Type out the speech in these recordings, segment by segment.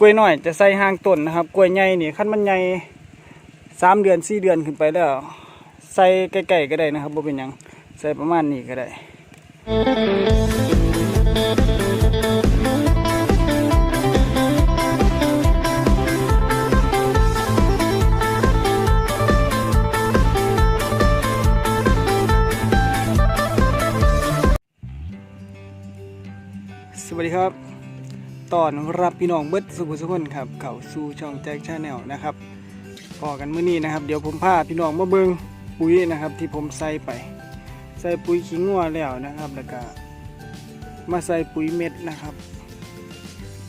กล้วยน้อยจะใส่ห่างต้นนะครับ กล้วยใหญ่นี่ขั้นมันใหญ่สามเดือนสี่เดือนขึ้นไปแล้ว ใส่ใกล้ๆก็ได้นะครับบ่เป็นยังใส่ประมาณนี้ก็ได้ สวัสดีครับ ตอนรับพี่น้องเบิดสุขสุขคนครับเข้าสู่ช่องแจ็คชาแนลนะครับพอกันเมื้อนี้นะครับ เดี๋ยวผมพาพี่น้องมาเบิงปุ๋ยนะครับ ที่ผมใส่ไป ใส่ปุ๋ยขี้งัวแล้วนะครับแล้วก็มาใส่ปุ๋ยเม็ดนะครับ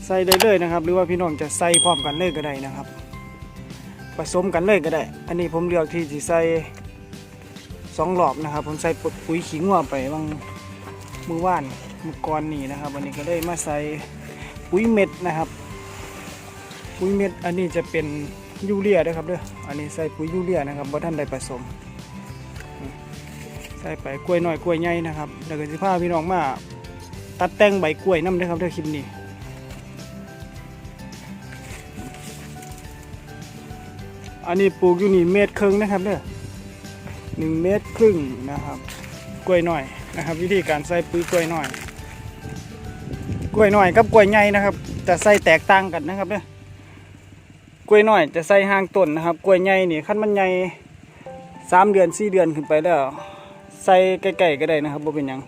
ใส่ได้เลยนะครับ หรือว่าพี่น้องจะใส่พร้อมกันเลยก็ได้นะครับ ผสมกันเลยก็ได้ อันนี้ผมเลือกที่จะใส่สองหลอบนะครับ ผมใส่ปุ๋ยขี้งัวไปบางมือว่านมือก่อนนี่นะครับ วันนี้ก็ได้มาใส่ ปุ๋ยเม็ดนะครับ ปุ๋ยเม็ดอันนี้จะเป็นยูเรียนะครับเด้ออันนี้ใส่ปุ๋ยยูเรียนะครับบ่ท่านได้ผสม ใส่ไปกล้วยน้อยกล้วยใหญ่นะครับแล้วก็สิพาพี่น้องมาตัดแต่งใบกล้วยน้ำนะครับเด้อคลิปนี้อันนี้ปลูกอยู่นี่เมตรครึ่งนะครับเด้อหนึ่งเมตรครึ่งนะครับ กล้วยหน้อยนะครับ วิธีการใส่ปุ๋ยกล้วยหน้อย ล้วยหน้อยกับกล้วยใหญ่นะครับ จะใส่แตกต่างกันนะครับเด้อกล้วยหน้อยจะใส่ห่างต้นนะครับ กล้วยใหญ่นี่ขั้นมันใหญ่สามเดือนสี่เดือนขึ้นไปแล้ว ใส่ใกล้ๆก็ได้นะครับบ่เป็นยัง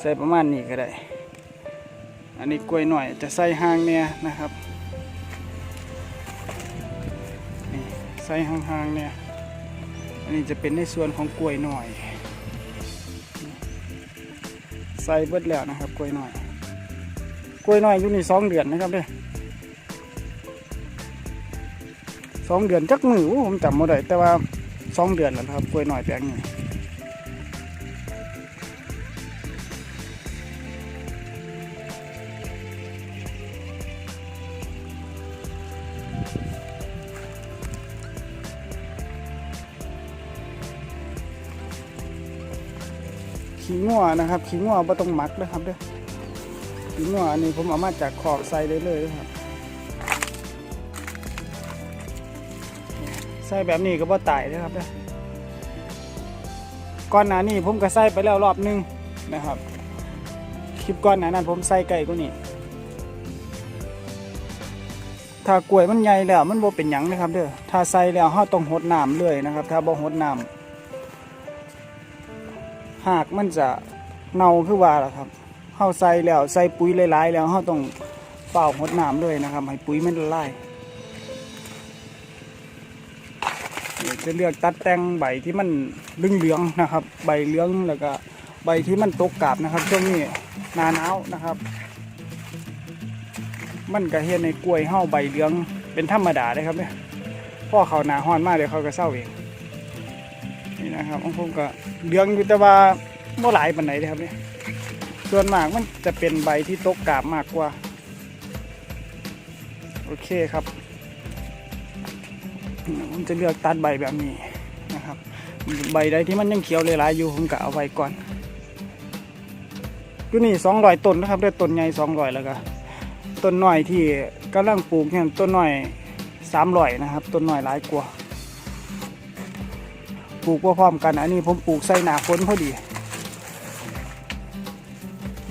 ใส่ประมาณนี้ก็ได้ อันนี้กล้วยหน้อยจะใส่ห่างเนี่ยนะครับนี่ใส่ห่างๆเนี่ยอันนี้จะเป็นในส่วนของกล้วยหน้อย ใส่เบิดแล้วนะครับกล้วยหน้อย กล้วยน้อยอยู่นี่สองเดือนนะครับเด้อสองเดือนจักมือผมจำไม่ได้แต่ว่าสองเดือนแล้วครับกล้วยน้อยแปลงนี้ขี้งัวนะครับขี้งัวบ่ต้องหมักนะครับเด้อ ขี้งัวอันนี้ผมเอามาจากขอบใส่ได้เลยครับใส่แบบนี้ก็บ่ตายนะครับเด้อก่อนหน้านี้ผมก็ใส่ไปแล้วรอบหนึงนะครับ คลิปก่อนหน้านั้นผมใส่ไก่กว่านี้ถ้ากล้วยมันใหญ่แล้วมันบ่เป็นหยังนะครับเด้อถ้าใส่แล้วเฮาต้องหดน้ำเลยนะครับ ถ้าบ่หดน้ำหากมันจะเน่าคือว่าล่ะครับ เฮาใส่แล้วใส่ปุ๋ยหลายๆแล้วเฮาต้องเฝ้าหดน้ำด้วยนะครับ ให้ปุ๋ยมันละลายจะเลือกตัดแต่งใบที่มันเหลืองๆนะครับ ใบเหลืองแล้วก็ใบที่มันตกกาบนะครับ ช่วงนี้หนาหนาวนะครับ มันก็เห็นในกล้วยเฮาใบเหลืองเป็นธรรมดาเลยครับเนี่ยพ่อเขาหนาฮ้อนมากเดี๋ยเขาก็เศร้าเองนี่นะครับของผมก็เหลืองอยู่แต่ว่าเมื่อหลายปันไหนเลยครับเนี่ย ส่วนมากมันจะเป็นใบที่ตกกาบมากกว่า โอเคครับผมจะเลือกตัดใบแบบนี้นะครับ ใบใดที่มันยังเขียวหลายๆอยู่ผมก็เอาไว้ก่อนก็นี่สองรอยต้นนะครับ ได้ต้นใหญ่สองรอยแล้วก็ต้นหน้อยที่กำลังปลูกเนี่ยต้นหน้อยสามรอยนะครับต้นหน้อยหลายกว่า ปลูกพร้อมกันอันนี้ผมปลูกใส่หนาฝนพอดี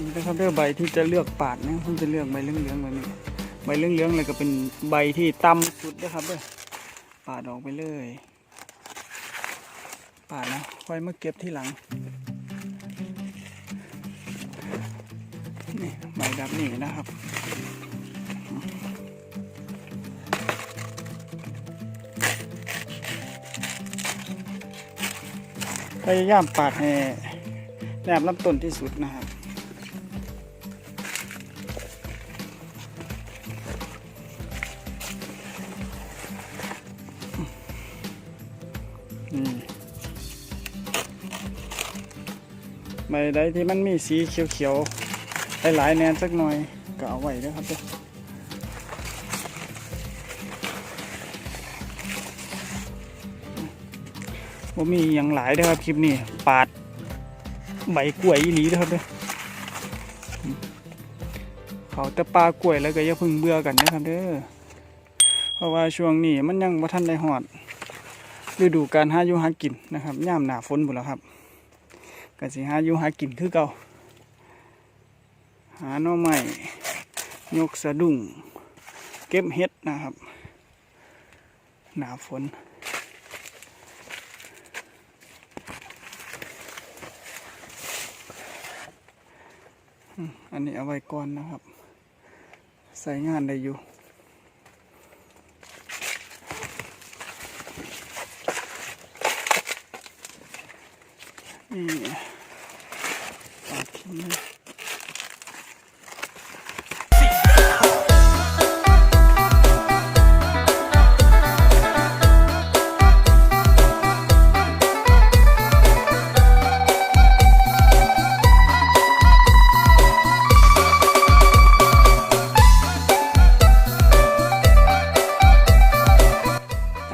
นี่นะครับเลือใบที่จะเลือกปาดนะผมจะเลือกใบเหลืองๆแบบนี้ใบเหลืองๆเลยก็เป็นใบที่ต่ำสุดนะครับเด้อปาดออกไปเลย ปาดนะค่อยมาเก็บที่หลังนี่ใบแบบนี้นะครับพยายามปาดให้แนบลำต้นที่สุดนะครับ ใบใดที่มันมีสีเขียวๆหลายๆแนนสักหน่อยก็เอาไว้นะครับเด้อผมมีอย่างหลายนะครับคลิปนี้ปาดใบกล้วยอีหลีนะครับเด้อเขาแต่ปลากล้วยแล้วก็อย่าพึ่งเบื่อกันนะครับเด้อเพราะว่าช่วงนี้มันยังบ่ทันได้ฮอดฤดูการหาอยู่หากินนะครับย่ามหนาฝนบุแล้วครับ ก็สิหาอยู่หากินคือเก่าหาหน่อไม้ยกสะดุ้งเก็บเห็ดนะครับ หนาฝน อันนี้เอาไว้ก่อนนะครับ ใส่งานได้อยู่ นี่ตั อ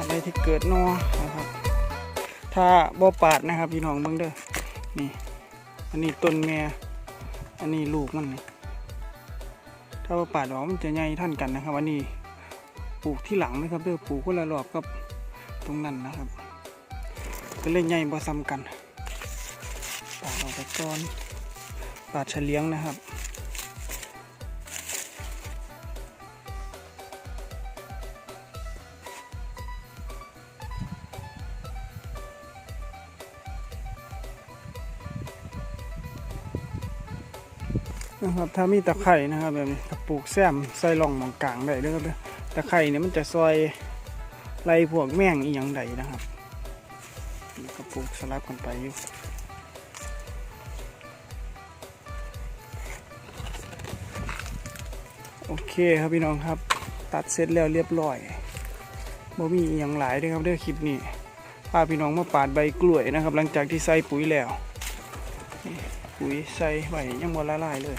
ะไรที่เกิดนอนะครับ ถ้าบ่ปาดนะครับ พี่น้องเบิ่งเด้อ นี่ อันนี้ต้นแม่ อันนี้ลูกมันนี่ถ้าว่าปาดออกมันจะใหญ่ท่านกันนะครับอันนี้ปลูกที่หลังนะครับเด้อปลูกคนละรอบกับตรงนั้นนะครับก็เลยใหญ่บ่ซ้ำกันปาดออกไปก่อนปาดเฉลียงนะครับ นะครับถ้ามีตะไคร่นะครับแบบนี้ปลูกแซมใส่ร่องหมองกลางได้ด้อครับตะไคร่เนี่ยมันจะซอยไล่พวกแมงอีหยังใดนะครับก็ปลูกสลับกันไปอยู่โอเคครับพี่น้องครับตัดเสร็จแล้วเรียบร้อยบ่มีอหย่างหลายด้อครับเด้อคลิปนี้พาพี่น้องมาปาดใบกล้วยนะครับ หลังจากที่ใส่ปุ๋ยแล้ว ปุ๋ยใส่ไว้ยังบ่ละลายเลย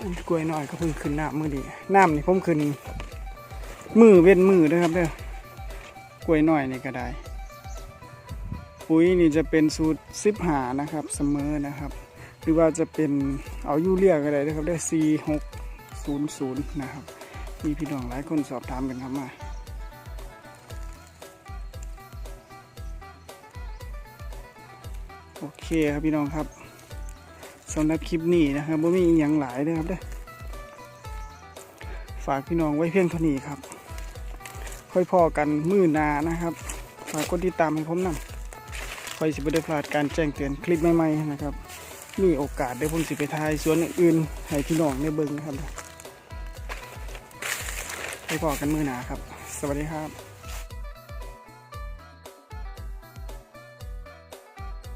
อุ้ยกล้วยน้อยก็เพิ่งขึ้นน้ำมือดีน้ำนี่ผมขึ้นมือเว้นมือด้วยครับเด้อกล้วยน้อยนี่ก็ได้ ปุ๋ยนี่จะเป็นสูตรซิบหานะครับเสมอนะครับ หรือว่าจะเป็นเอายูเรียก็ได้นะครับได้ C 6 0 0นะครับ มีพี่น้องหลายคนสอบถามกันครับมา โอเคครับพี่น้องครับสำหรับคลิปนี้นะครับว่มีอย่างหลายนะครับเด้อฝากพี่น้องไว้เพียงเท่านี้ครับ ค่อยพอกันมือนานะครับ ฝากกดติดตามให้ผมนำคอยสิบได้พลาดการแจ้งเตือนคลิปใหม่ๆนะครับ มีโอกาสได้ผมสิไปทายสวนอื่นให้พี่น้องได้เบิ่งครับไปพอกันมือนาครับ สวัสดีครับ